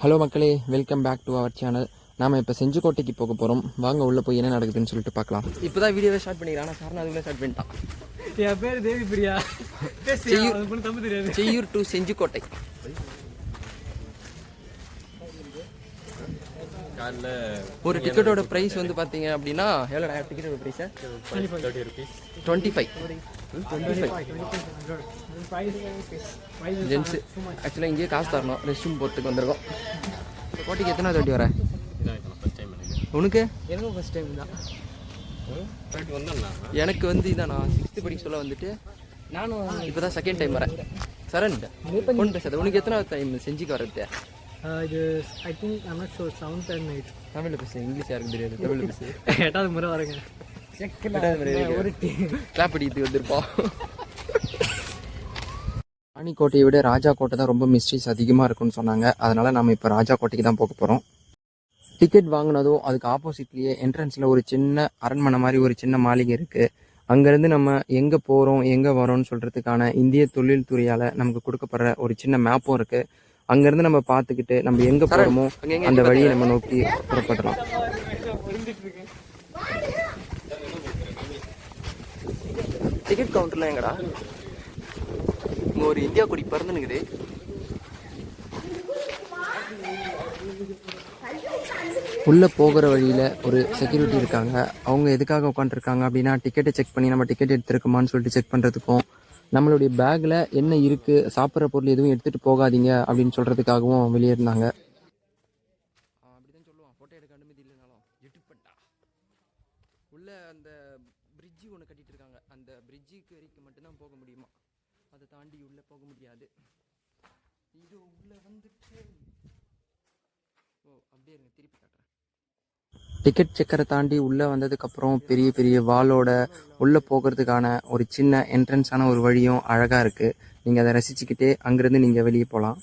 Hello மக்களே. Welcome back to our channel நாம இப்போ செஞ்சுக்கோட்டைக்கு போக போகிறோம் வாங்க உள்ளே போய் என்ன நடக்குதுன்னு சொல்லிட்டு பார்க்கலாம். இப்போ தான் வீடியோவே ஸ்டார்ட் பண்ணிக்கிறேன். ஆனால் சார் அதுக்குள்ளே ஸ்டார்ட் பண்ணிட்டான். என் பேர் தேவி பிரியா செய்யூர் டு செஞ்சுக்கோட்டை. ஒரு டிக்கெட்டோட ப்ரைஸ் வந்து பார்த்தீங்க அப்படின்னா எவ்வளோ டிக்கெட்டோட price twenty five twenty five gents ஆக்சுவலாக இங்கேயே காசு தரணும். ரெஸ்ட் ரூம் போகிறதுக்கு வந்திருக்கோம் கோட்டைக்கு எத்தனை வாட்டி வர? உனக்கு? எனக்கும் ஃபர்ஸ்ட் டைம் தான். எனக்கு வந்து இதான் நான் சிக்ஸ்த்து படிக்க சொல்ல வந்துட்டு நானும் இப்போ தான் செகண்ட் டைம் வரேன். சரண் ஒன்று பேசாத உனக்கு எத்தனை டைம் செஞ்சுக்கு வரது இது I think I'm not sure seventh and night தமிழில் பேசு இங்கிலீஷ் யாருக்கு தெரியாது? தமிழில் பேசு எட்டாவது முறை வரேங்க. ஒரு கிளாப் அடிக்கிறதுக்கு வந்திருப்போம். ராணிக்கோட்டையை விட ராஜா கோட்டை தான் ரொம்ப மிஸ்டேக்ஸ் அதிகமாக இருக்குன்னு சொன்னாங்க. அதனால நம்ம இப்போ ராஜா கோட்டைக்கு தான் போக போகிறோம் டிக்கெட் வாங்கினதும் அதுக்கு ஆப்போசிட்லேயே என்ட்ரன்ஸில் ஒரு சின்ன அரண்மனை மாதிரி ஒரு சின்ன மாளிகை இருக்குது அங்கேருந்து நம்ம எங்கே போகிறோம் எங்கே வரோம்னு சொல்கிறதுக்கான இந்திய தொழில்துறையால் நமக்கு கொடுக்கப்படுற ஒரு சின்ன மேப்பும் இருக்குது அங்கேருந்து நம்ம பார்த்துக்கிட்டு நம்ம எங்கே போகிறோமோ அந்த வழியை நம்ம நோக்கி புறப்படலாம். டிக்கெட் கவுண்டர்லாம் எங்கடா? இங்க ஒரு இந்தியா கொடி பறந்துனுக்குது உள்ள போகிற வழியில ஒரு செக்யூரிட்டி இருக்காங்க. அவங்க எதுக்காக உட்காந்துருக்காங்க அப்படின்னா டிக்கெட்டை செக் பண்ணி நம்ம டிக்கெட் எடுத்திருக்கோமான்னு சொல்லிட்டு செக் பண்றதுக்கும் நம்மளுடைய பேக்கில் என்ன இருக்குது சாப்பிட்ற பொருள் எதுவும் எடுத்துகிட்டு போகாதீங்க அப்படின்னு சொல்கிறதுக்காகவும் வெளியே இருந்தாங்க அப்படிதான் சொல்லுவான் போட்டோ எடுக்க அனுமதி இல்லைனாலும் எட்டுப்பட்டா உள்ள அந்த பிரிட்ஜி ஒன்று கட்டிட்டு இருக்காங்க. அந்த பிரிட்ஜுக்கு வரைக்கும் மட்டும்தான் போக முடியுமா? அதை தாண்டி உள்ளே போக முடியாது. இது உள்ளே வந்துட்டு. ஓ அப்படியே இருங்க திருப்பி காட்டுறேன். டிக்கெட் செக்கரை தாண்டி உள்ளே வந்ததுக்கப்புறம் பெரிய பெரிய வாலோட உள்ளே போகிறதுக்கான ஒரு சின்ன என்ட்ரன்ஸான ஒரு வழியும் அழகா இருக்கு. நீங்கள் அதை ரசிச்சுக்கிட்டே அங்கிருந்து நீங்க வெளியே போகலாம்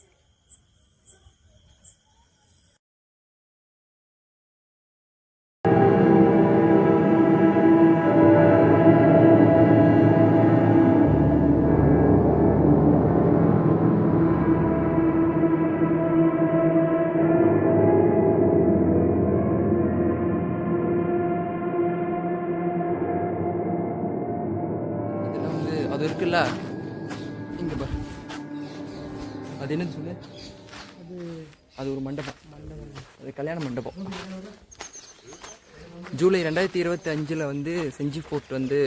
இங்க பாரு. அது என்னன்னு சொல்லு? அது ஒரு மண்டபம். அது கல்யாண மண்டபம். ஜூலை ரெண்டாயிரத்தி இருபத்தி அஞ்சில் வந்து செஞ்சி ஃபோர்ட் வந்து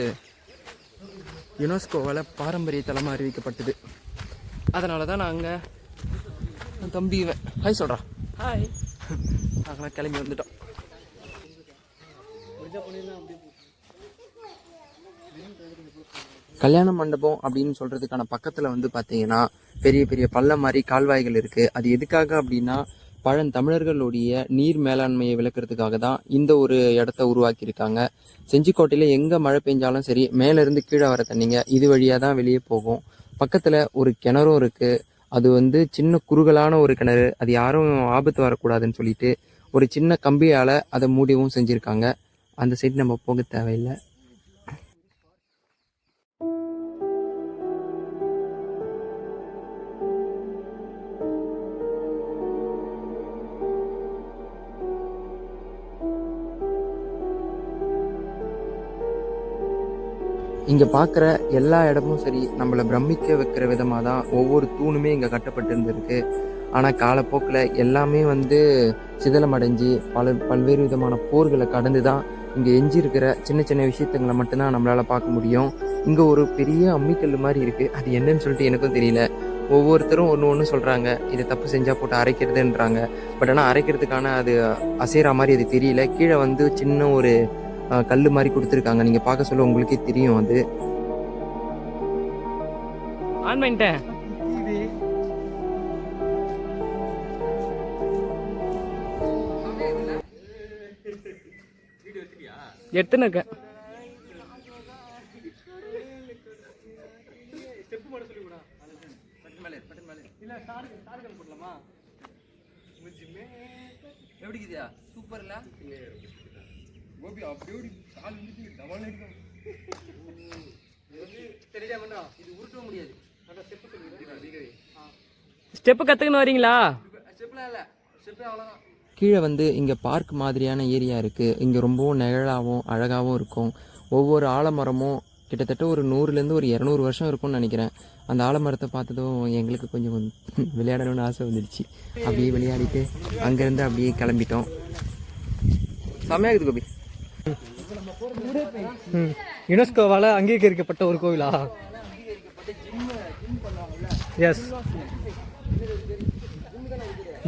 யுனெஸ்கோவால் பாரம்பரிய தலமாக அறிவிக்கப்பட்டது. அதனால தான் நாங்கள் தம்பி ஹாய் சொல்கிறா ஹாய் நாங்களாம் கிளம்பி வந்துட்டோம். கல்யாண மண்டபம் அப்படின்னு சொல்கிறதுக்கான பக்கத்தில் வந்து பார்த்தீங்கன்னா பெரிய பெரிய பள்ள மாதிரி கால்வாய்கள் இருக்குது அது எதுக்காக அப்படின்னா பழந்தமிழர்களுடைய நீர் மேலாண்மையை விளக்குறதுக்காக தான் இந்த ஒரு இடத்த உருவாக்கியிருக்காங்க. செஞ்சிக்கோட்டையில் செஞ்சிக்கோட்டையில மழை பெஞ்சாலும் சரி மேலேருந்து கீழே வர தண்ணிங்க இது வழியாக தான் வெளியே போகும். பக்கத்தில் ஒரு கிணறும் இருக்குது அது வந்து சின்ன குறுகலான ஒரு கிணறு. அது யாரும் ஆபத்து வரக்கூடாதுன்னு சொல்லிட்டு ஒரு சின்ன கம்பியால் அதை மூடியவும் செஞ்சுருக்காங்க. அந்த சைடு நம்ம போக தேவையில்லை. இங்கே பார்க்குற எல்லா இடமும் சரி நம்மளை பிரமிக்க வைக்கிற விதமாக தான் ஒவ்வொரு தூணுமே இங்கே கட்டப்பட்டு இருந்திருக்கு காலப்போக்கில் எல்லாமே வந்து சிதலமடைஞ்சு பல பல்வேறு விதமான போர்களை கடந்து தான் இங்கே எஞ்சியிருக்கிற சின்ன சின்ன விஷயத்துங்களை மட்டும்தான் நம்மளால் பார்க்க முடியும். இங்கே ஒரு பெரிய அம்மிக்கல் மாதிரி இருக்குது அது என்னன்னு சொல்லிட்டு எனக்கும் தெரியல. ஒவ்வொருத்தரும் ஒன்று ஒன்று சொல்கிறாங்க இதை தப்பு செஞ்சால் போட்டு அரைக்கிறதுன்றாங்க. பட் ஆனால் அரைக்கிறதுக்கான அது அசைகிற மாதிரி அது தெரியல. கீழே வந்து சின்ன ஒரு கல்லு மாதிரி கொடுத்துருக்காங்க. நீங்க பார்க்க சொல்ல உங்களுக்கே தெரியும் அது. ஆன் பண்ணிட்டேன். எடுத்துன்னு இருக்கேன். எப்படி இருக்குதா சூப்பர்ல? கோபி அப்படியே கால் வந்து டபுள் அடிக்கும். இது உருட்ட முடியாது. ஸ்டெப்பு கற்றுக்கணும் வரீங்களா? ஸ்டெப்லாம் இல்லை. கீழே வந்து இங்கே பார்க் மாதிரியான ஏரியா இருக்குது இங்கே ரொம்பவும் நிழலாகவும் அழகாகவும் இருக்கும். ஒவ்வொரு ஆலமரமும் கிட்டத்தட்ட ஒரு நூறுலேருந்து ஒரு இரநூறு வருஷம் இருக்கும்னு நினைக்கிறேன். அந்த ஆலமரத்தை பார்த்ததும் எங்களுக்கு கொஞ்சம் விளையாடணும்னு ஆசை வந்துடுச்சு. அப்படியே விளையாடிட்டு அங்கேருந்து அப்படியே கிளம்பிட்டோம். செம்மையாகுது கோபி. ம் யுனெஸ்கோவால் அங்கீகரிக்கப்பட்ட ஒரு கோவிலா? எஸ்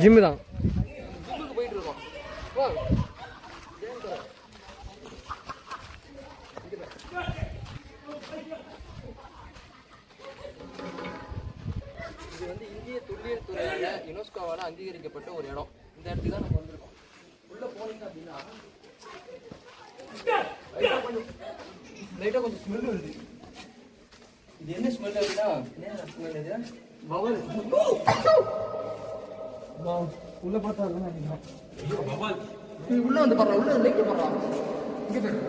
ஜிம்மு தான். இது வந்து இந்திய தொல்லியல் துறையால யுனெஸ்கோவால் அங்கீகரிக்கப்பட்ட ஒரு இடம். இந்த இடத்துக்கு தான் நம்ம வந்திருக்கோம். உள்ள போனீங்க அப்படின்னா லைட்டாக கொஞ்சம் ஸ்மெல் வருது. இது என்ன ஸ்மெல் அப்படின்னா என்ன ஸ்மெல் இது பவல். உள்ள பார்த்தா நினைக்கிறேன். உள்ள வந்து பாடுறா உள்ள லைட் பாடுறா இங்க பேர்.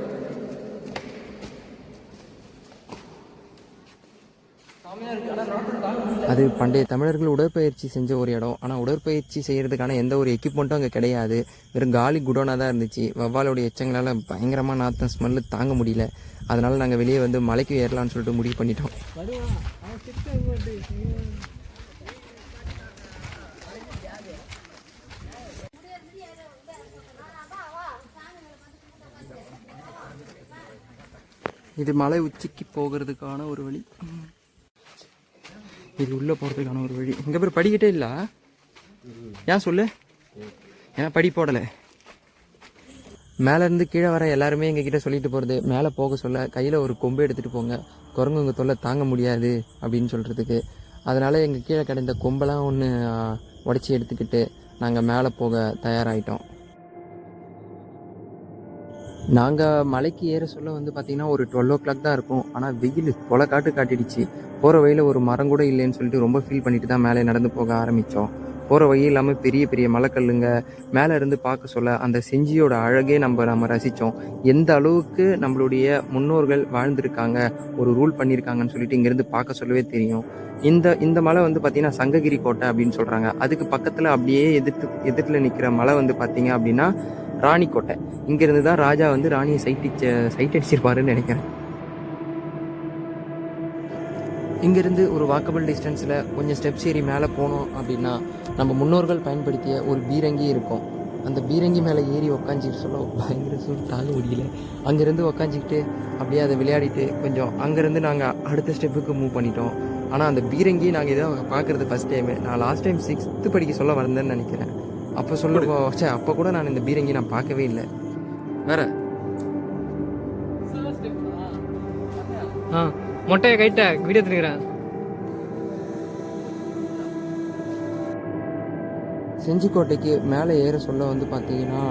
அது பண்டைய தமிழர்கள் உடற்பயிற்சி செஞ்ச ஒரு இடம். ஆனால் உடற்பயிற்சி செய்கிறதுக்கான எந்த ஒரு எக்யூப்மெண்ட்டும் அங்கே கிடையாது. வெறும் காலி குடோனாக தான் இருந்துச்சு. வவ்வாலோடைய எச்சங்களால் பயங்கரமாக நாத்தம் ஸ்மெல்லு தாங்க முடியல. அதனால் நாங்கள் வெளியே வந்து மலைக்கு ஏறலாம்னு சொல்லிட்டு முடிவு பண்ணிட்டோம். இது மலை உச்சிக்கு போகிறதுக்கான ஒரு வழி. இது உள்ளே போகிறதுக்கான ஒரு வழி. இங்கே பேர் படிக்கிட்டே இல்ல. ஏன் சொல்லு? ஏன்னா படி போடலை? மேலேருந்து கீழே வர எல்லாருமே எங்ககிட்ட சொல்லிட்டு போகிறது மேலே போக சொல்ல கையில் ஒரு கொம்பு எடுத்துகிட்டு போங்க. குரங்கு உங்கள் தொல்லை தாங்க முடியாது அப்படின்னு சொல்கிறதுக்கு அதனால் எங்கள் கீழே கிடந்த கொம்பெல்லாம் ஒன்று உடச்சி எடுத்துக்கிட்டு நாங்கள் மேலே போக தயாராகிட்டோம் நாங்கள் மலைக்கு ஏற சொல்ல வந்து பார்த்தீங்கன்னா ஒரு டுவெல் ஓ கிளாக் தான் இருக்கும். ஆனால் வெயில் கொலை காட்டு காட்டிடுச்சு. போகிற வழியில் ஒரு மரம் கூட இல்லைன்னு சொல்லிட்டு ரொம்ப ஃபீல் பண்ணிட்டு தான் மேலே நடந்து போக ஆரம்பித்தோம் போகிற வழி இல்லாமல் பெரிய பெரிய மலைக்கல்லுங்க மேலே இருந்து பார்க்க சொல்ல அந்த செஞ்சியோட அழகே நம்ம நம்ம ரசித்தோம் எந்த அளவுக்கு நம்மளுடைய முன்னோர்கள் வாழ்ந்திருக்காங்க ஒரு ரூல் பண்ணியிருக்காங்கன்னு சொல்லிட்டு இங்கேருந்து பார்க்க சொல்லவே தெரியும் இந்த இந்த மலை வந்து பார்த்தீங்கன்னா சங்ககிரி கோட்டை அப்படின்னு சொல்கிறாங்க அதுக்கு பக்கத்தில் அப்படியே எதிர்த்து எதிர்த்தில் நிற்கிற மலை வந்து பார்த்தீங்க அப்படின்னா ராணிக்கோட்டை இங்கேருந்து தான் ராஜா வந்து ராணியை சைட்டிச்ச சைட் அடிச்சிருப்பாருன்னு நினைக்கிறேன் இங்கிருந்து ஒரு வாக்கபிள் டிஸ்டன்ஸில் கொஞ்சம் ஸ்டெப்ஸ் ஏறி மேலே போனோம் அப்படின்னா நம்ம முன்னோர்கள் பயன்படுத்திய ஒரு பீரங்கி இருக்கும். அந்த பீரங்கி மேலே ஏறி உக்காஞ்சிட்டு சொல்ல பயங்கர சூடு தாங்க முடியல அங்கேருந்து உக்காஞ்சிக்கிட்டு அப்படியே அதை விளையாடிட்டு கொஞ்சம் அங்கேருந்து நாங்கள் அடுத்த ஸ்டெப்புக்கு மூவ் பண்ணிட்டோம். ஆனால் அந்த பீரங்கி நாங்கள் இதை பார்க்குறது ஃபஸ்ட் டைமு நான் லாஸ்ட் டைம் சிக்ஸ்த்து படிக்க சொல்ல வந்தேன்னு நினைக்கிறேன். அப்போ சொல்ல சே அப்போ கூட நான் இந்த பீரங்கி நான் பார்க்கவே இல்லை. வேற? ஆ. மொட்டையை கைட்ட வீடியோ எடுத்துக்கிறேன் செஞ்சிக்கோட்டைக்கு மேலே ஏற சொல்ல வந்து பார்த்தீங்கன்னா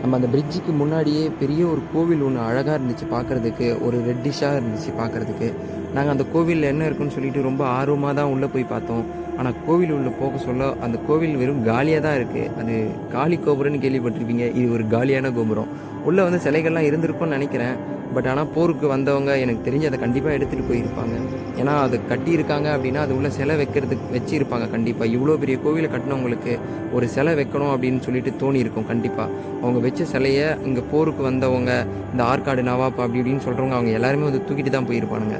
நம்ம அந்த பிரிட்ஜுக்கு முன்னாடியே பெரிய ஒரு கோவில் ஒன்று அழகாக இருந்துச்சு பார்க்குறதுக்கு ஒரு ரெட்டிஷாக இருந்துச்சு பார்க்குறதுக்கு. நாங்கள் அந்த கோவிலில் என்ன இருக்குன்னு சொல்லிட்டு ரொம்ப ஆர்வமாக தான் உள்ளே போய் பார்த்தோம். ஆனால் கோவில் உள்ளே போக சொல்ல அந்த கோவில் வெறும் காலியாக தான் இருக்குது அது காலி கோபுரம்னு கேள்விப்பட்டிருப்பீங்க. இது ஒரு காலியான கோபுரம். உள்ளே வந்து சிலைகள்லாம் இருந்திருக்கும்னு நினைக்கிறேன். பட் ஆனால் போருக்கு வந்தவங்க எனக்கு தெரிஞ்சு அதை கண்டிப்பாக எடுத்துகிட்டு போயிருப்பாங்க. ஏன்னா அது கட்டியிருக்காங்க அப்படின்னா அது உள்ள சிலை வைக்கிறதுக்கு வச்சிருப்பாங்க கண்டிப்பாக இவ்வளோ பெரிய கோவிலை கட்டினவங்களுக்கு ஒரு சிலை வைக்கணும் அப்படின்னு சொல்லிட்டு தோணியிருக்கும் கண்டிப்பாக அவங்க வச்ச சிலையை இங்கே போருக்கு வந்தவங்க இந்த ஆற்காடு நவாப் அப்படி இப்படின்னு சொல்கிறவங்க அவங்க எல்லாருமே வந்து தூக்கிட்டு தான் போயிருப்பானுங்க.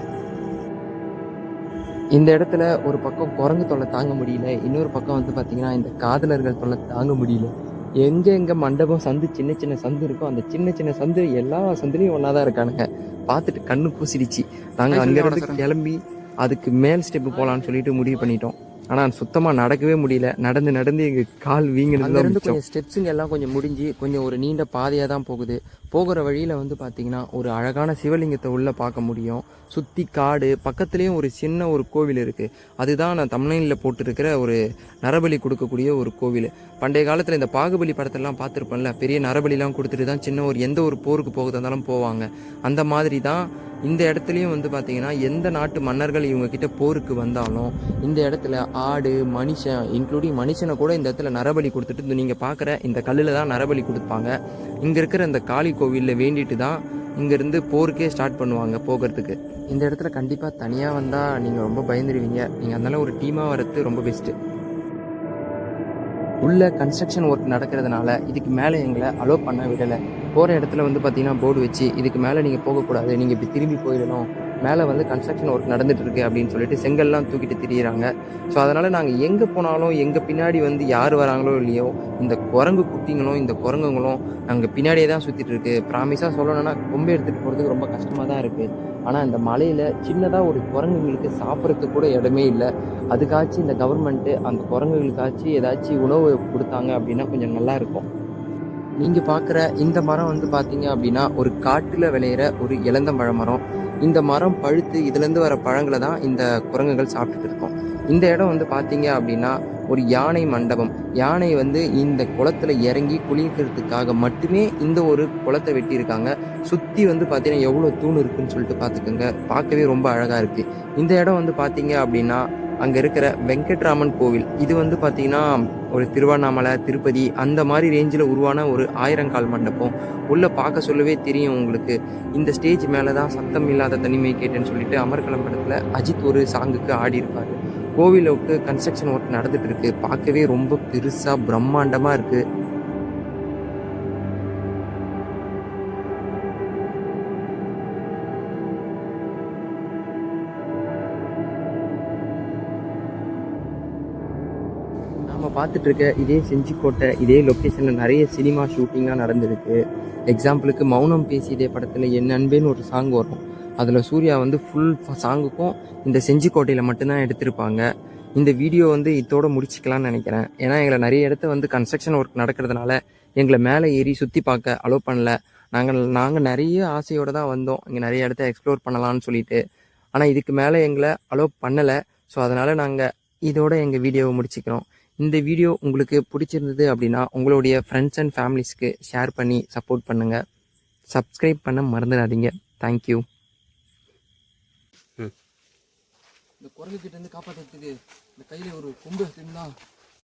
இந்த இடத்துல ஒரு பக்கம் குரங்கு தொல்லை தாங்க முடியல. இன்னொரு பக்கம் வந்து பார்த்தீங்கன்னா இந்த காதலர்கள் தொல்லை தாங்க முடியல. எங்க எங்க மண்டபம் சந்து சின்ன சின்ன சந்து இருக்கோ அந்த சின்ன சின்ன சந்து எல்லா சந்துலையும் ஒன்றா தான் இருக்கானுங்க. பார்த்துட்டு கண்ணு கூசிடுச்சு நாங்கள் அங்கேருந்து கிளம்பி அதுக்கு மேல் ஸ்டெப்பு போகலான்னு சொல்லிட்டு முடிவு பண்ணிட்டோம். ஆனால் சுத்தமாக நடக்கவே முடியல. நடந்து நடந்து எங்கள் கால் வீங்கினது கொஞ்சம் ஸ்டெப்ஸுங்க எல்லாம் கொஞ்சம் முடிஞ்சு கொஞ்சம் ஒரு நீண்ட பாதையாக தான் போகுது. போகிற வழியில் வந்து பார்த்தீங்கன்னா ஒரு அழகான சிவலிங்கத்தை உள்ளே பார்க்க முடியும். சுற்றி காடு பக்கத்துலேயும் ஒரு சின்ன ஒரு கோவில் இருக்குது அதுதான் நான் தமிழ்நாட்டில் போட்டிருக்கிற ஒரு நரபலி கொடுக்கக்கூடிய ஒரு கோவில். பண்டைய காலத்தில் இந்த பாகுபலி படத்தெல்லாம் பார்த்துருப்போம்ல பெரிய நரபலிலாம் கொடுத்துட்டு தான் சின்ன ஒரு எந்த ஒரு போருக்கு போகிறதா இருந்தாலும் போவாங்க. அந்த மாதிரி தான் இந்த இடத்துலையும் வந்து பார்த்தீங்கன்னா எந்த நாட்டு மன்னர்கள் இவங்கக்கிட்ட போருக்கு வந்தாலும் இந்த இடத்துல ஆடு மனுஷன் இன்க்ளூடிங் மனுஷனை கூட இந்த இடத்துல நரபலி கொடுத்துட்டு நீங்கள் பார்க்குற இந்த கல்லில் தான் நரபலி கொடுப்பாங்க. இங்கே இருக்கிற இந்த காளி கோவிலில் வேண்டிட்டு தான் இங்கேருந்து போருக்கே ஸ்டார்ட் பண்ணுவாங்க போகிறதுக்கு. இந்த இடத்துல கண்டிப்பாக தனியாக வந்தால் நீங்கள் ரொம்ப பயந்துருவீங்க. நீங்கள் அதனால ஒரு டீமாக வரது ரொம்ப பெஸ்ட்டு உள்ள கன்ஸ்ட்ரக்ஷன் ஒர்க் நடக்கிறதுனால இதுக்கு மேலே எங்களை அலோவ் பண்ண விடலை. போகிற இடத்துல வந்து பார்த்தீங்கன்னா போர்டு வச்சு இதுக்கு மேலே நீங்கள் போகக்கூடாது. நீங்கள் இப்படி திரும்பி போயிடணும். மேலே வந்து கன்ஸ்ட்ரக்ஷன் ஒர்க் நடந்துட்டு இருக்கு அப்படின்னு சொல்லிட்டு செங்கல்லாம் தூக்கிட்டு திரியிறாங்க. ஸோ அதனால் நாங்கள் எங்கே போனாலும் எங்கள் பின்னாடி வந்து யார் வராங்களோ இல்லையோ இந்த குரங்கு குட்டிங்களும் இந்த குரங்குங்களும் நாங்கள் பின்னாடியே தான் சுற்றிட்டு இருக்கு ப்ராமிஸாக சொல்லணும்னா கொம்பு எடுத்துகிட்டு போகிறதுக்கு ரொம்ப கஷ்டமாக தான் இருக்குது ஆனால் இந்த மலையில் சின்னதாக ஒரு குரங்குங்களுக்கு சாப்பிட்றதுக்கு கூட இடமே இல்லை. அதுக்காச்சும் இந்த கவர்மெண்ட்டு அந்த குரங்குகளுக்காச்சும் ஏதாச்சும் உணவு கொடுத்தாங்க அப்படின்னா கொஞ்சம் நல்லா இருக்கும். நீங்கள் பார்க்குற இந்த மரம் வந்து பார்த்தீங்க அப்படின்னா ஒரு காட்டில் விளையிற ஒரு இளந்தம்பழ மரம் இந்த மரம் பழுத்து இதுலேருந்து வர பழங்களை தான் இந்த குரங்குகள் சாப்பிட்டுட்டு இருக்கும். இந்த இடம் வந்து பார்த்தீங்க அப்படின்னா ஒரு யானை மண்டபம். யானை வந்து இந்த குளத்துல இறங்கி குளிக்கிறதுக்காக மட்டுமே இந்த ஒரு குளத்தை வெட்டியிருக்காங்க. சுற்றி வந்து பார்த்தீங்கன்னா எவ்வளோ தூண் இருக்குன்னு சொல்லிட்டு பார்த்துக்கோங்க. பார்க்கவே ரொம்ப அழகாக இருக்குது இந்த இடம் வந்து பார்த்தீங்க அப்படின்னா அங்கே இருக்கிற வெங்கட்ராமன் கோவில். இது வந்து பார்த்தீங்கன்னா ஒரு திருவண்ணாமலை திருப்பதி அந்த மாதிரி ரேஞ்சில் உருவான ஒரு ஆயிரங்கால் மண்டபம். உள்ளே பார்க்க சொல்லவே தெரியும் உங்களுக்கு. இந்த ஸ்டேஜ் மேலே தான் சத்தம் இல்லாத தனிமை கேட்டேன்னு சொல்லிட்டு அமர்கலம் படத்தில் அஜித் ஒரு சாங்குக்கு ஆடி கோவிலுக்கு கன்ஸ்ட்ரக்ஷன் ஒர்க் நடந்துகிட்டு இருக்குது பார்க்கவே ரொம்ப பெருசாக பிரம்மாண்டமாக இருக்குது நாம பார்த்துட்டு இருக்க இதே செஞ்சிக்கோட்டை இதே லொக்கேஷனில் நிறைய சினிமா ஷூட்டிங்லாம் நடந்திருக்கு. எக்ஸாம்பிளுக்கு மௌனம் பேசியதே படத்தில் என் அன்பேன்னு ஒரு சாங் வரும். அதில் சூர்யா வந்து ஃபுல் சாங்குக்கும் இந்த செஞ்சிக்கோட்டையில் மட்டும்தான் எடுத்திருப்பாங்க. இந்த வீடியோ வந்து இதோட முடிச்சிக்கலாம்னு நினைக்கிறேன். ஏன்னா எங்களை நிறைய இடத்த வந்து கன்ஸ்ட்ரக்ஷன் ஒர்க் நடக்கிறதுனால எங்களை மேலே ஏறி சுற்றி பார்க்க அலோவ் பண்ணல. நாங்கள் நாங்கள் நிறைய ஆசையோடு தான் வந்தோம். இங்கே நிறைய இடத்த எக்ஸ்ப்ளோர் பண்ணலாம்னு சொல்லிட்டு. ஆனால் இதுக்கு மேலே எங்களை அலோவ் பண்ணலை. ஸோ அதனால் நாங்கள் இதோட எங்கள் வீடியோவை முடிச்சுக்கிறோம். இந்த வீடியோ உங்களுக்கு பிடிச்சிருந்தது அப்படின்னா உங்களுடைய ஃப்ரெண்ட்ஸ் அண்ட் ஃபேமிலிஸ்க்கு ஷேர் பண்ணி சப்போர்ட் பண்ணுங்கள் சப்ஸ்கிரைப் பண்ண மறந்துடாதீங்க. தேங்க்யூ இந்த குரங்கு காப்பாற்றுறதுக்கு இந்த கையில் ஒரு கொம்பு எடுத்துருந்தா